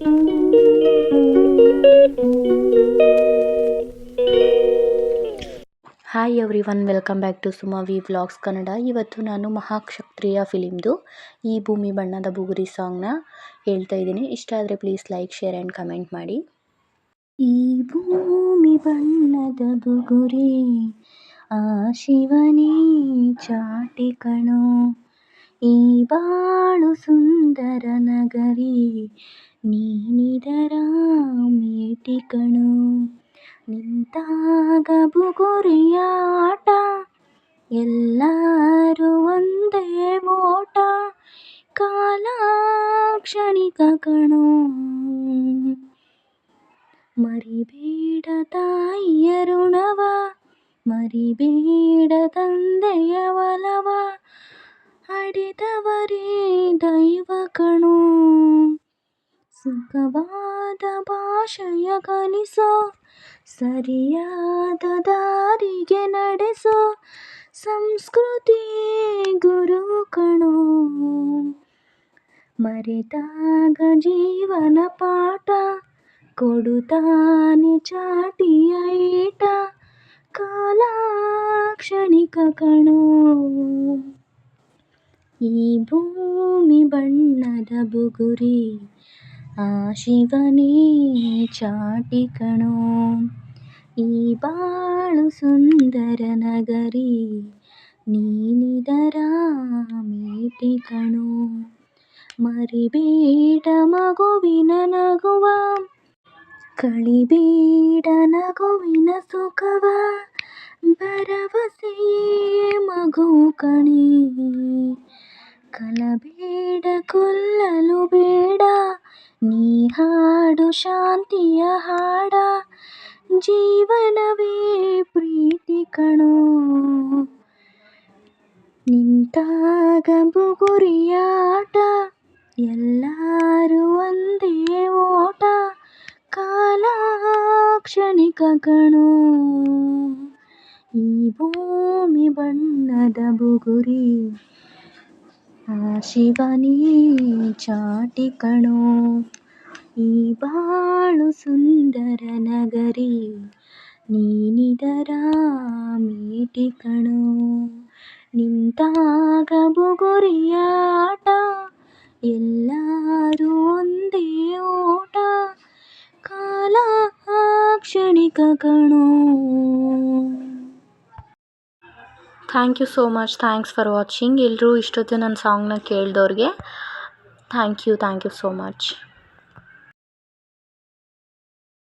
Hi everyone welcome back to Sumavi vlogs Kannada ಇವತ್ತು ನಾನು ಮಹಾಕ್ಷತ್ರಿಯ ಫಿಲಿಮ್ದು ಈ ಭೂಮಿ ಬಣ್ಣದ ಬುಗುರಿ ಸಾಂಗ್ನ ಹೇಳ್ತಾ ಇದ್ದೀನಿ. ಇಷ್ಟ ಆದರೆ please like share and comment ಮಾಡಿ. ಈ ಭೂಮಿ ಬಣ್ಣದ ಬುಗುರಿ, ಆ ಶಿವನೇ ಚಾಟಿ ಕಣೋ. ಈ ಬಾಳು ಸುಂದರ ನಗರಿ ನೀನಿದರ ಮೇಟಿ ಕಣೋ ನಿಂತಾಗ ಬುಗುರಿಯಾಟ ಎಲ್ಲರೂ ಒಂದೇ ಓಟ ಕಾಲ ಕ್ಷಣಿಕ ಕಣೋ ಮರಿಬೇಡ ತಾಯಿಯ ಋಣವ ಮರಿಬೇಡ ತಂದೆಯ ಒಲವ ಅಡಿದವರೇ ಸುಖವಾದ ಭಾಷೆಯ ಕಲಿಸೋ, ಸರಿಯಾದ ದಾರಿಗೆ ನಡೆಸೋ ಸಂಸ್ಕೃತಿ ಗುರು ಕಣೋ. ಮರೆತಾಗ ಜೀವನ ಪಾಠ ಕೊಡುತ್ತಾನೆ ಚಾಟಿಯ ಏಟ ಕಾಲ ಕ್ಷಣಿಕ ಕಣೋ. ಈ ಭೂಮಿ ಬಣ್ಣದ ಬುಗುರಿ ಆ ಶಿವನೇ ಚಾಟಿ ಕಣೋ ಈ ಬಾಳು ಸುಂದರ ನಗರಿ ನೀನಿದರ ಮೇಟಿ ಕಣೋ ಮರಿಬೇಡ ಮಗುವಿನ ನಗುವ ಕಳಿಬೇಡ ನಗುವಿನ ಸುಖವ ಭರವಸೆಯೇ ಮಗು ಕಣೆ ಕಲಬೇಡ ಕೊಲ್ಲಲು ಬೇಡ ನೀ ಹಾಡು ಶಾಂತಿಯ ಹಾಡ, ಜೀವನವೇ ಪ್ರೀತಿ ಕಣೋ. ನಿಂತಾಗ ಬುಗುರಿಯಾಟ ಎಲ್ಲರೂ ಒಂದೇ ಓಟ ಕಾಲ ಕ್ಷಣಿಕ ಕಣೋ. ಈ ಭೂಮಿ ಬಣ್ಣದ ಬುಗುರಿ, ಆ ಶಿವನೇ ಚಾಟಿ ಕಣೋ. ಈ ಬಾಳು ಸುಂದರ ನಗರಿ, ನೀನಿದರ ಮೀಟಿ ಕಣೋ. ನಿಂತಾಗ ಬುಗುರಿಯಾಟ ಎಲ್ಲರೂ ಒಂದೇ ಓಟ. ಕಾಲ ಕ್ಷಣಿಕ ಕಣೋ. Thank you so much. Thanks for watching. ಎಲ್ಲರೂ ಇಷ್ಟೊತ್ತು ನನ್ನ ಸಾಂಗ್ನ ಕೇಳಿದವ್ರಿಗೆ thank you thank you so much.